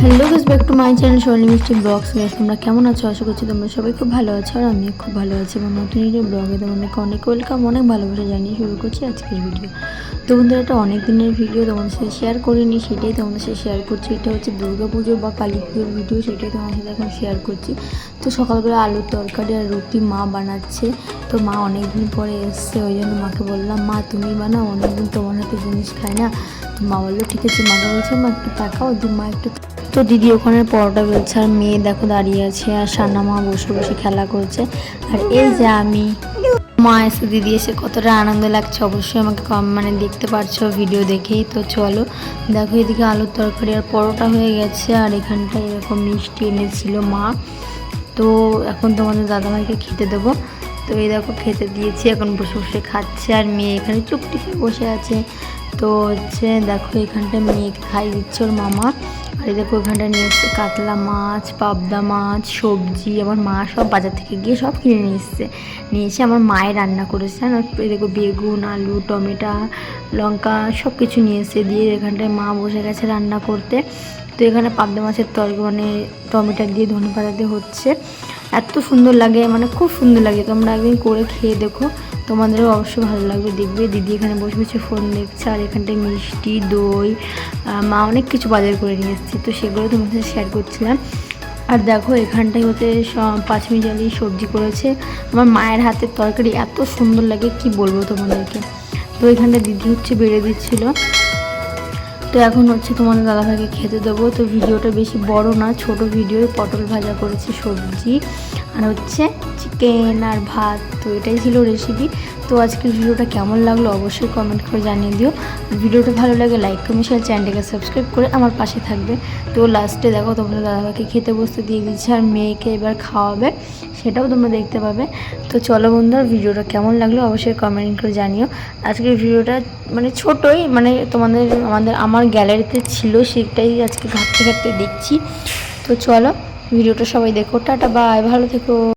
Hello guys back to my channel Sonali Mishti vlogs guys তোমরা কেমন আছো? আশা করছি তোমরা সবাই খুব ভালো আছো আর আমি খুব ভালো আছি। এবং নতুন ভিডিও ব্লগে তোমাদেরকে অনেক ওয়েলকাম অনেক ভালোবাসা জানিয়ে শুরু করছি আজকের ভিডিও তো বন্ধুরা, এটা অনেক দিনের ভিডিও তোমাদের সাথে শেয়ার করিনি, সেটাই তোমাদের সাথে শেয়ার করছি। এটা হচ্ছে দুর্গা পুজো বা কালী পুজোর ভিডিও সেটাই তোমাদের সাথে এখন শেয়ার করছি। তো সকালবেলা আলুর তরকারি আর রুটি মা বানাচ্ছে। তো মা অনেক দিন পরে এসছে, ওই জন্য মাকে বললাম, মা, তুমি বানাও, অনেকদিন তোমার হাতে জিনিস খায় না। তো মা বলল, ঠিক আছে। মাকে বলছে মা, একটু তাকাও দি, মা, একটু তো দিদি ওখানে পরোটা বেলছে, আর মেয়ে দেখো দাঁড়িয়ে আছে, আর সান্না মা বসে বসে খেলা করছে। আর এই যে আমি মা এসে দিদি এসে কতটা আনন্দ লাগছে, অবশ্যই আমাকে কম মানে দেখতে পারছ ভিডিও দেখেই। তো চলো, দেখো এদিকে আলুর তরকারি আর পরোটা হয়ে গেছে, আর এখানটায় এরকম মিষ্টি এনেছিল মা। তো এখন তোমাদের দাদাভাইকে খেতে দেবো। তো এই দেখো খেতে দিয়েছি, এখন বসে বসে খাচ্ছে, আর মেয়ে এখানে চুপটি বসে আছে। তো হচ্ছে দেখো এখানটা মেয়েকে খাই দিচ্ছে ওর মামা। আর দেখো ওখানটা নিয়ে এসছে কাতলা মাছ, পাবদা মাছ, সবজি, আমার মা সব বাজার থেকে গিয়ে সব কিনে নিয়ে এসছে। নিয়ে এসে আমার মায়ের রান্না করেছে আর দেখো বেগুন, আলু, টমেটো, লঙ্কা সব কিছু নিয়ে এসে দিয়ে এখানটায় মা বসে গেছে রান্না করতে। তো এখানে পাবদা মাছের তরকারি মানে টমেটো দিয়ে ধনে পাতা দিয়ে হচ্ছে। এত সুন্দর লাগে মানে খুব সুন্দর লাগে, তোমরা একদিন করে খেয়ে দেখো। তোমাদেরও অবশ্যই ভালো লাগবে, দেখবে। দিদি এখানে বসে বসে ফোন দেখছে, আর এখানটায় মিষ্টি, দই মা অনেক কিছু বাজার করে নিয়ে এসেছি। তো সেগুলো তোমাদের সাথে শেয়ার করছিলাম। আর দেখো, এখানটায় হতে পাঁচমি জালি সবজি করেছে। আমার মায়ের হাতের তরকারি এত সুন্দর লাগে, কি বলব তোমাদেরকে? তো এখানটা দিদি হচ্ছে বেড়ে দিচ্ছিল। তো এখন হচ্ছে তোমাদের দাদাভাইকে খেতে দেবো। তো ভিডিওটা বেশি বড় না, ছোট ভিডিও। পটল ভাজা করেছি সবজি আর হচ্ছে চিকেন আর ভাত। তো এটাই ছিল রেসিপি তো আজকের ভিডিওটা কেমন লাগল অবশ্যই কমেন্ট করে জানিয়ে দিও। ভিডিওটা ভালো লাগে লাইক কমেন্ট শেয়ার চ্যানেলটাকে সাবস্ক্রাইব করে আমার পাশে থাকবে। তো লাস্টে দেখো তোমাদের দাদাভাইকে খেতে বসতে দিয়ে দিচ্ছে আর মেয়েকে এবার খাওয়াবে, সেটাও তোমরা দেখতে পাবে। তো চলো বন্ধুরা, ভিডিওটা কেমন লাগল অবশ্যই কমেন্ট করে জানিও। আজকের ভিডিওটা মানে ছোটই মানে তোমাদের, আমাদের আমার গ্যালারিতে ছিল সেটাই আজকে ঘাটতে ঘাটতে দেখছি। তো চলো, ভিডিওটা সবাই দেখো। টাটা বাই ভালো থেকো।